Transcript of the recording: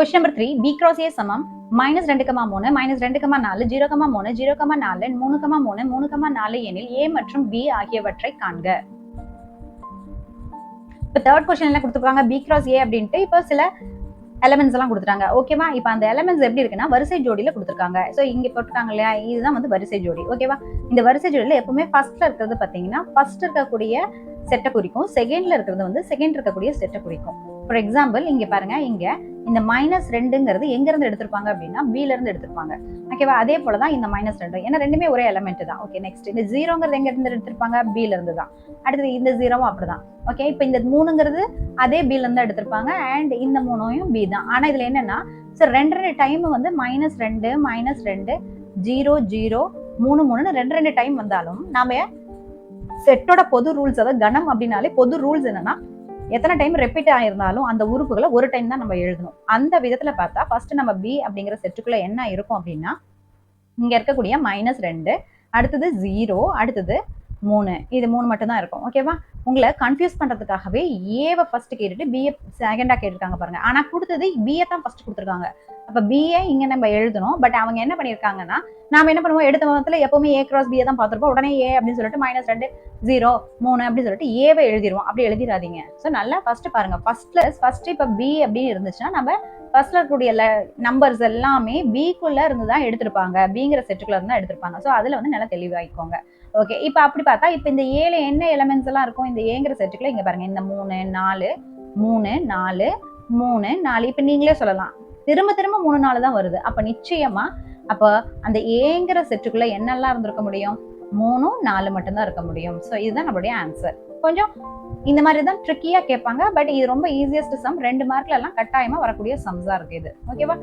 Question number three B cross A சமம். Minus ரெண்டு comma மூணு மைனஸ் ரெண்டு கமா நாலு ஜீரோ கமா மூணு ஜீரோ கமா நாலு மூணு கமா மூணு மூணு கமா நாலு எனில் ஏ மற்றும் பி ஆகியவற்றை காண்க. இப்போ தேர்ட் கொஸ்டின் என்ன கொடுத்துருக்காங்க? பி கிராஸ் ஏ அப்படின்ட்டு இப்போ சில எலமெண்ட்ஸ் எல்லாம் கொடுத்துட்டாங்க. ஓகேவா இப்போ அந்த எலமெண்ட்ஸ் எப்படி இருக்குன்னா வரிசை ஜோடியில கொடுத்துருக்காங்க. ஸோ இங்க போட்டுருக்காங்க இல்லையா? இதுதான் வந்து வரிசை ஜோடி. ஓகேவா இந்த வரிசை ஜோடியில எப்பவுமே ஃபர்ஸ்ட்ல இருக்கிறது பாத்தீங்கன்னா ஃபர்ஸ்ட் இருக்கக்கூடிய செட்டை குறிக்கும். செகண்ட்ல இருக்கிறது வந்து செகண்ட் இருக்கக்கூடிய செட்டை குறிக்கும். ஃபார் எக்ஸாம்பிள் இங்க பாருங்க இங்க இந்த மைனஸ் ரெண்டுங்கிறது எங்க இருந்து எடுத்திருப்பாங்க அப்படின்னா B இருந்து எடுத்திருப்பாங்க. ஓகேவா அதே போல தான் இந்த மைனஸ் ரெண்டு. ஏன்னா ரெண்டுமே ஒரே எலமெண்ட் தான். ஓகே நெக்ஸ்ட் இந்த ஜீரோங்கிறது எங்க இருந்து எடுத்திருப்பாங்க? B இருந்து தான். அடுத்தது இந்த ஜீரோவும் அப்படிதான். ஓகே இப்போ இந்த மூணுங்கிறது அதே B இருந்து தான் எடுத்திருப்பாங்க அண்ட் இந்த மூணையும் பி தான். ஆனா இதுல என்னன்னா சார் ரெண்டு ரெண்டு டைம் வந்து மைனஸ் ரெண்டு மைனஸ் ரெண்டு ஜீரோ ஜீரோ மூணு மூணுன்னு ரெண்டு ரெண்டு டைம் வந்தாலும் நாம செட்டோட பொது ரூல்ஸ் அதாவது கணம் அப்படின்னாலே பொது ரூல்ஸ் என்னன்னா எத்தனை டைம் ரெப்பீட் ஆயிருந்தாலும் அந்த உறுப்புகளை ஒரு டைம் தான் நம்ம எழுதணும். அந்த விதத்துல பார்த்தா ஃபர்ஸ்ட் நம்ம பி அப்படிங்கிற செட்டுக்குள்ள என்ன இருக்கும் அப்படின்னா இங்க இருக்கக்கூடிய மைனஸ் ரெண்டு அடுத்தது ஜீரோ அடுத்தது மூணு. இது மூணு மட்டும்தான் இருக்கும். ஓகேவா உங்களை கன்ஃபியூஸ் பண்றதுக்காகவே ஏவை ஃபர்ஸ்ட் கேட்டுட்டு பிஏ செகண்டா கேட்டிருக்காங்க பாருங்க. ஆனா கொடுத்தது பிஏ தான் ஃபர்ஸ்ட் கொடுத்துருக்காங்க. அப்ப பிஏ இங்க நம்ம எழுதணும். பட் அவங்க என்ன பண்ணிருக்காங்கன்னா நாம என்ன பண்ணுவோம்? எடுத்த மதத்துல எப்பவுமே ஏ கிராஸ் பிஏ தான் பார்த்துருப்போம். உடனே ஏ அப்படின்னு சொல்லிட்டு மைனஸ் ரெண்டு ஜீரோ மூணு அப்படின்னு சொல்லிட்டு ஏவை எழுதிருவோம். அப்படி எழுதிடாதீங்க. ஸோ நல்லா ஃபஸ்ட்டு பாருங்க. ஃபர்ஸ்ட்ல ஃபஸ்ட்டு இப்போ பி அப்படின்னு இருந்துச்சுன்னா நம்ம ஃபர்ஸ்ட்ல இருக்கக்கூடிய நம்பர்ஸ் எல்லாமே பிக்குள்ள இருந்து தான் எடுத்திருப்பாங்க. பிங்கிற செட்டுக்குள்ள இருந்து தான் எடுத்திருப்பாங்க. ஸோ அதுல வந்து நல்லா தெளிவாகிக்கோங்க ஓகே இப்போ அப்படி பார்த்தா இப்போ இந்த ஏழு என்ன எலமெண்ட்ஸ் எல்லாம் இருக்கும் இந்த ஏங்கிற செட்டுக்குள்ள இங்க பாருங்க. இந்த மூணு நாலு மூணு நாலு மூணு நாலு. இப்போ நீங்களே சொல்லலாம். திரும்ப திரும்ப மூணு நாள் தான் வருது. அப்ப நிச்சயமா அப்போ அந்த ஏங்கிற செட்டுக்குள்ள என்னெல்லாம் இருந்திருக்க முடியும்? மூணும் நாலு மட்டும்தான் இருக்க முடியும். ஸோ இதுதான் நம்மளுடைய ஆன்சர் கொஞ்சம் இந்த மாதிரி தான் ட்ரிக்கியா கேட்பாங்க. பட் இது ரொம்ப ஈஸியஸ்ட் சம் ரெண்டு மார்க்ல எல்லாம் கட்டாயமா வரக்கூடிய சம்ஸாக இருக்கு இது. ஓகேவா